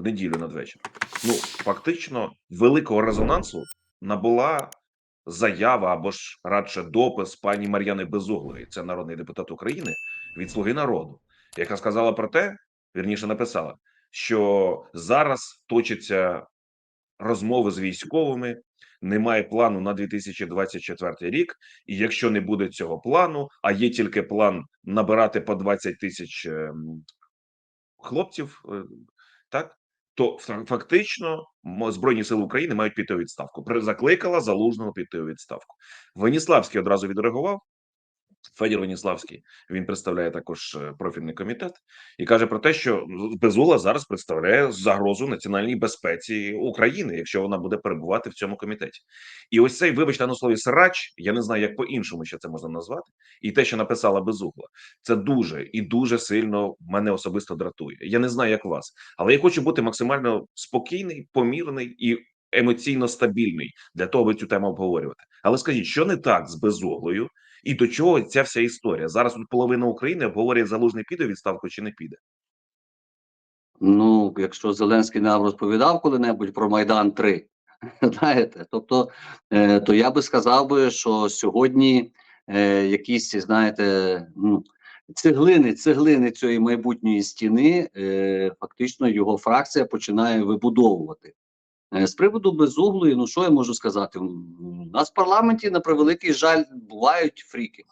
в неділю надвечір. Ну, фактично, великого резонансу набула заява або ж радше допис пані Мар'яни Безуглої, це народний депутат України від Слуги народу, яка сказала про те, вірніше написала, що зараз точаться розмови з військовими. Немає плану на 2024 рік, і якщо не буде цього плану, а є тільки план набирати по 20 тисяч ем, хлопців, е, так то фактично збройні сили України мають піти у відставку. Закликала залужного піти у відставку. Веніславський одразу відреагував. Федір Веніславський він представляє також е, профільний комітет і каже про те, що Безугла зараз представляє загрозу національній безпеці України, якщо вона буде перебувати в цьому комітеті. І ось цей, вибачте, на слові срач, я не знаю, як по-іншому ще це можна назвати, і те, що написала Безугла, це дуже і дуже сильно мене особисто дратує. Я не знаю, як вас, але я хочу бути максимально спокійний, помірний і емоційно стабільний для того, аби цю тему обговорювати. Але скажіть, що не так з Безуглою? І до чого ця вся історія? Зараз тут половина України обговорює залужний піде відставку чи не піде. Ну, якщо Зеленський нам розповідав коли-небудь про Майдан 3, знаєте, тобто, е, то я би сказав би, що сьогодні е, якісь, знаєте, ну, цеглини, цеглини цієї майбутньої стіни, е, фактично його фракція починає вибудовувати. Е, з приводу безуглої, ну що я можу сказати? У нас в парламенті, на превеликий жаль, бувають фріки.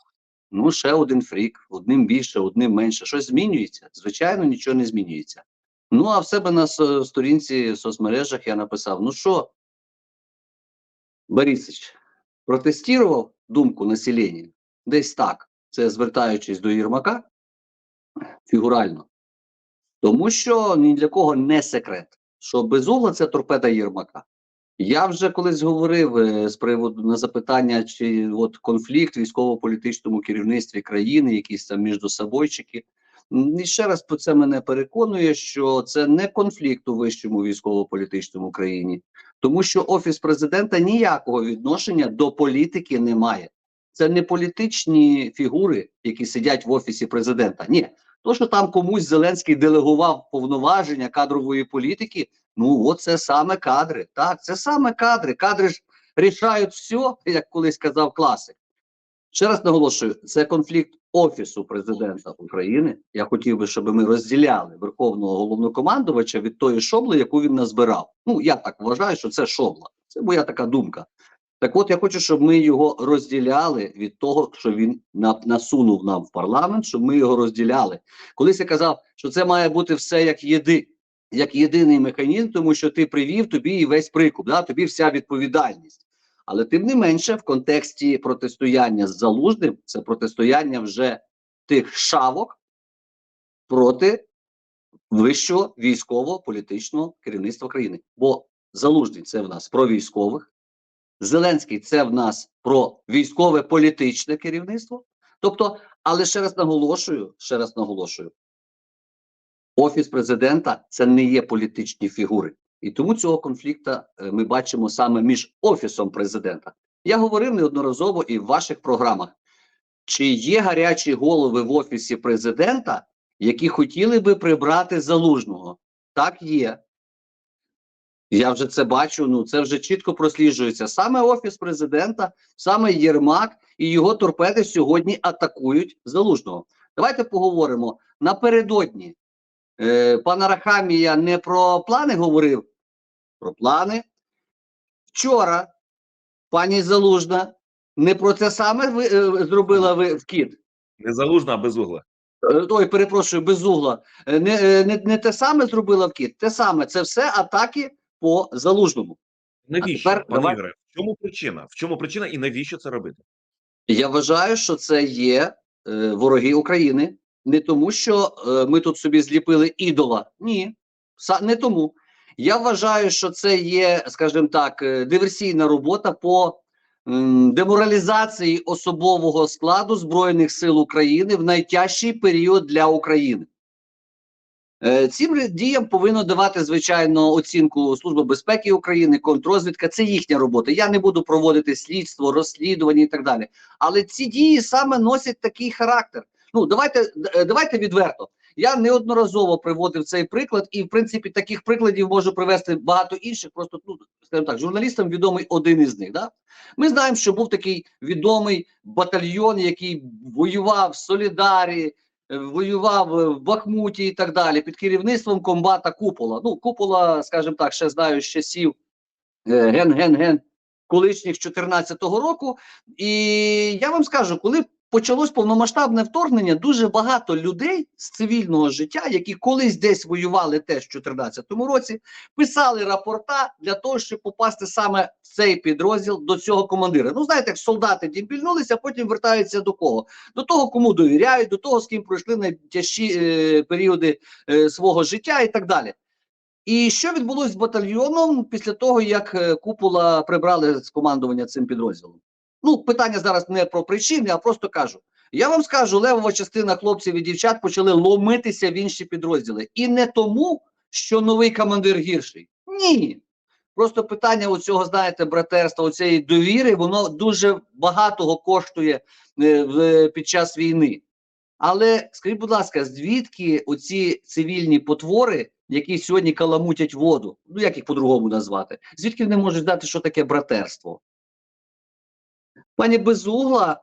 Ну, ще один фрік, одним більше, одним менше. Щось змінюється? Звичайно, нічого не змінюється. Ну, а в себе на сторінці в соцмережах я написав: ну що, Борисич, протестував думку населення? Десь так. Це звертаючись до Єрмака фігурально. Тому що ні для кого не секрет, що безугла це торпеда Єрмака. Я вже колись говорив е, з приводу на запитання, чи от конфлікт в військово-політичному керівництві країни, якісь там між собойчики. І ще раз про це мене переконує, що це не конфлікт у вищому військово-політичному країні, тому що офіс президента ніякого відношення до політики не має. Це не політичні фігури, які сидять в офісі президента. Ні, то, що там комусь Зеленський делегував повноваження кадрової політики, ну от це саме кадри. Так, це саме кадри. Кадри ж рішають все, як колись казав класик. Ще раз наголошую, це конфлікт Офісу президента України. Я хотів би, щоб ми розділяли верховного головнокомандувача від тої шобли, яку він назбирав. Ну, я так вважаю, що це шобла. Це моя така думка. Так от я хочу, щоб ми його розділяли від того, що він насунув нам в парламент, щоб ми його розділяли. Колись я казав, що це має бути все як єди, як єдиний механізм, тому що ти привів тобі і весь прикуп, да? тобі вся відповідальність. Але тим не менше, в контексті протистояння з залужним, це протистояння вже тих шавок проти вищого військово-політичного керівництва країни. Бо залужний це в нас про військових, Зеленський це в нас про військове політичне керівництво. Тобто, але ще раз наголошую, ще раз наголошую, офіс президента це не є політичні фігури. І тому цього конфлікту е, ми бачимо саме між офісом президента. Я говорив неодноразово і в ваших програмах. Чи є гарячі голови в офісі президента, які хотіли би прибрати залужного? Так є. Я вже це бачу. Ну це вже чітко просліджується. Саме офіс президента, саме Єрмак і його торпеди сьогодні атакують залужного. Давайте поговоримо напередодні. Е, пана Рахамія не про плани говорив, про плани. Вчора пані Залужна не про це саме ви, е, зробила ви в кіт. Не залужна, а безугла. Е, Ой, перепрошую, без угла. Е, Не, е, не, не те саме зробила в кіт, те саме. Це все атаки по залужному. Навіщо, тепер пане давай- Ігоре? В чому причина? В чому причина і навіщо це робити? Я вважаю, що це є е, вороги України. Не тому, що е, ми тут собі зліпили ідола. Ні, Са- не тому. Я вважаю, що це є, скажімо так, е, диверсійна робота по м, деморалізації особового складу Збройних сил України в найтяжчий період для України. Е, Цим діям повинно давати звичайно оцінку Служба безпеки України, контррозвідка. Це їхня робота. Я не буду проводити слідство, розслідування і так далі. Але ці дії саме носять такий характер. Ну давайте е, давайте відверто. Я неодноразово приводив цей приклад, і в принципі таких прикладів можу привести багато інших. Просто ну скажімо так, журналістам відомий один із них. Да? Ми знаємо, що був такий відомий батальйон, який воював в Солідарі, воював е, в Бахмуті і так далі, під керівництвом комбата Купола. Ну, Купола, скажімо так, ще знаю з часів ген-ген-ген колишніх 14-го року. І я вам скажу, коли почалось повномасштабне вторгнення, дуже багато людей з цивільного життя, які колись десь воювали теж в 14-му році, писали рапорта для того, щоб попасти саме в цей підрозділ до цього командира. Ну, знаєте, як солдати дімпільнулися, потім вертаються до кого? До того, кому довіряють, до того, з ким пройшли найтяжчі е, періоди е, свого життя і так далі. І що відбулося з батальйоном після того, як е, купола прибрали з командування цим підрозділом? Ну, питання зараз не про причини, а просто кажу. Я вам скажу, левова частина хлопців і дівчат почали ломитися в інші підрозділи. І не тому, що новий командир гірший. Ні. Просто питання оцього, знаєте, братерства, оцієї довіри, воно дуже багатого коштує е, під час війни. Але скажіть, будь ласка, звідки оці цивільні потвори, які сьогодні каламутять воду, ну як їх по-другому назвати, звідки вони можуть знати, що таке братерство? Пані Безугла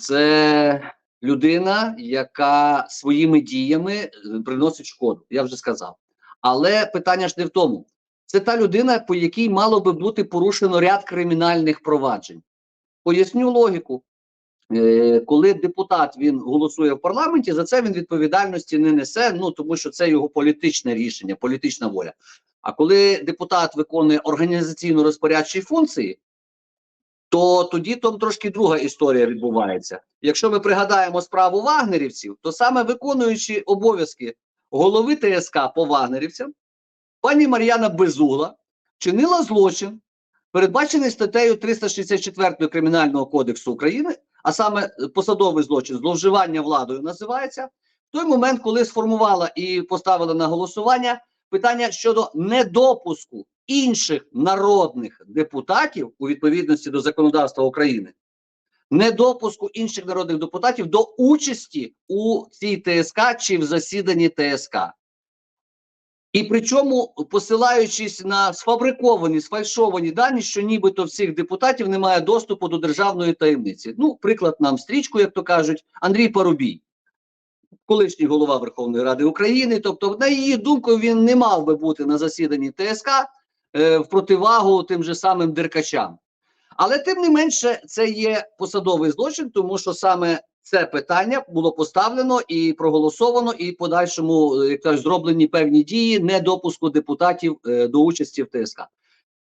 це людина, яка своїми діями е, приносить шкоду, я вже сказав. Але питання ж не в тому. Це та людина, по якій мало би бути порушено ряд кримінальних проваджень. Поясню логіку. Е, коли депутат він голосує в парламенті, за це він відповідальності не несе. Ну тому що це його політичне рішення, політична воля. А коли депутат виконує організаційно-розпорядчі функції, то тоді там трошки друга історія відбувається. Якщо ми пригадаємо справу вагнерівців, то саме виконуючи обов'язки голови ТСК по вагнерівцям, пані Мар'яна Безугла чинила злочин, передбачений статтею 364 Кримінального кодексу України, а саме е, посадовий злочин зловживання владою називається, в той момент, коли сформувала і поставила на голосування питання щодо недопуску інших народних депутатів у відповідності до законодавства України, недопуску інших народних депутатів до участі у цій ТСК чи в засіданні ТСК. І причому посилаючись на сфабриковані, сфальшовані дані, що нібито всіх депутатів немає доступу до державної таємниці. Ну, приклад нам стрічку, як то кажуть, Андрій Парубій, колишній голова Верховної Ради України. Тобто, на її думку, він не мав би бути на засіданні ТСК в противагу тим же самим деркачам. Але тим не менше, це є посадовий злочин, тому що саме це питання було поставлено і проголосовано, і подальшому е, як кажуть, зроблені певні дії недопуску депутатів е, до участі в ТСК.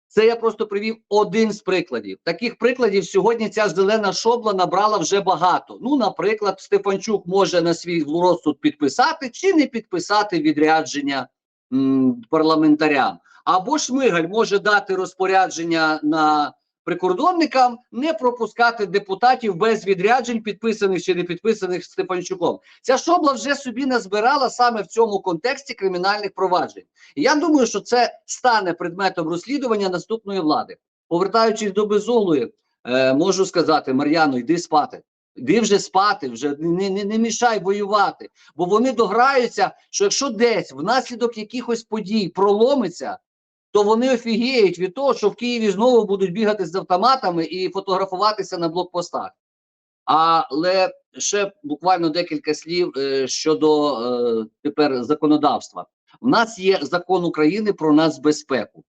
Це я просто привів один з прикладів. Таких прикладів сьогодні ця зелена шобла набрала вже багато. Ну, наприклад, Стефанчук може на свій розсуд підписати чи не підписати відрядження м, парламентарям. Або Шмигаль може дати розпорядження на прикордонникам не пропускати депутатів без відряджень, підписаних чи не підписаних Стефанчуком. Ця шобла вже собі назбирала саме в цьому контексті кримінальних проваджень. І я думаю, що це стане предметом розслідування наступної влади. Повертаючись до безуглої, е, можу сказати, Мар'яно, йди спати. Йди вже спати, вже не, не, не мішай воювати, бо вони дограються, що якщо десь внаслідок якихось подій проломиться, то вони офігіють від того, що в Києві знову будуть бігати з автоматами і фотографуватися на блокпостах. Але ще буквально декілька слів е, щодо е, тепер законодавства. У нас є закон України про нацбезпеку.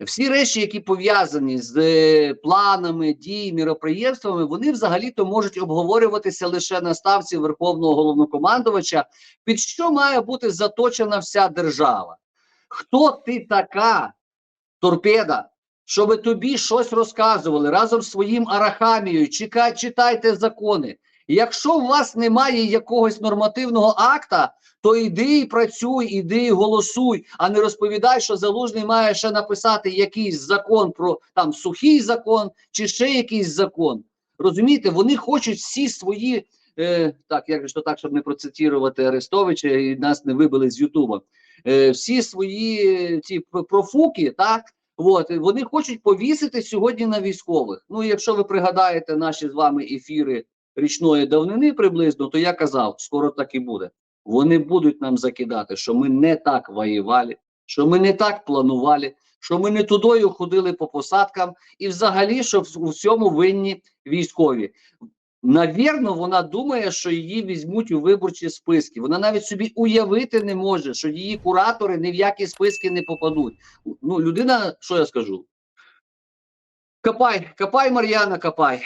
Всі речі, які пов'язані з е, планами, дій, міроприємствами, вони взагалі-то можуть обговорюватися лише на ставці Верховного головнокомандувача, під що має бути заточена вся держава. Хто ти така, торпеда, щоб тобі щось розказували разом з своїм арахамією, чекай, читайте закони. Якщо у вас немає якогось нормативного акта, то йди і працюй, іди і голосуй, а не розповідай, що залужний має ще написати якийсь закон про там сухий закон чи ще якийсь закон. Розумієте, вони хочуть всі свої. Е, так, як же то так, щоб не процитувати Арестовича і нас не вибили з Ютуба. Е, всі свої ці профуки, так, от, вони хочуть повісити сьогодні на військових. Ну, якщо ви пригадаєте наші з вами ефіри річної давнини приблизно, то я казав, скоро так і буде. вони будуть нам закидати, що ми не так воювали, що ми не так планували, що ми не тудою ходили по посадкам, і взагалі, що в у всьому винні військові. Навірно, вона думає, що її візьмуть у виборчі списки. Вона навіть собі уявити не може, що її куратори ні в які списки не попадуть. Ну, людина, що я скажу? Копай, копай, Мар'яна, копай.